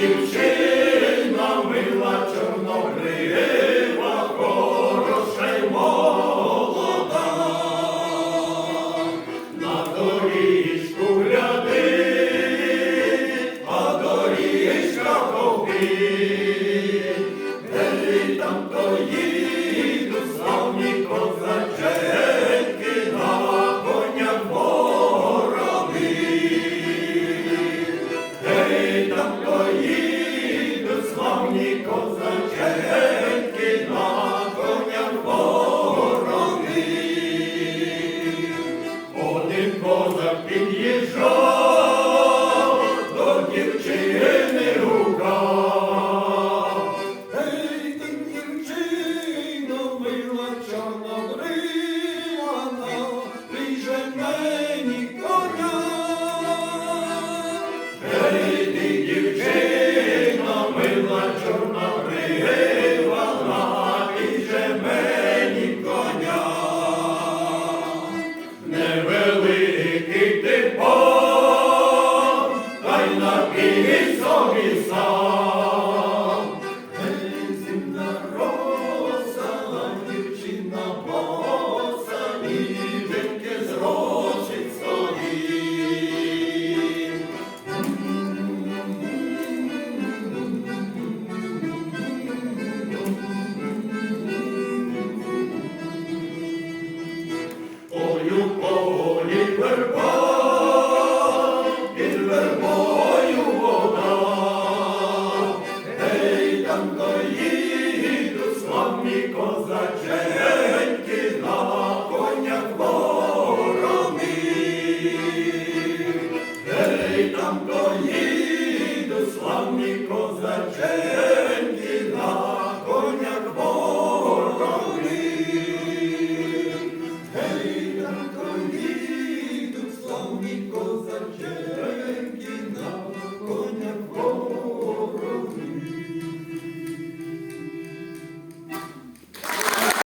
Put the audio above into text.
дівчина мила чорнобрива, хороша й молода, на доріжку гляди, а доріжка ходи, де там то їй. під'їжджав до дівчини рука. Ей, ти дівчина, мила чорна We're козаченьки на конях ворони. Гей, там то їду, славні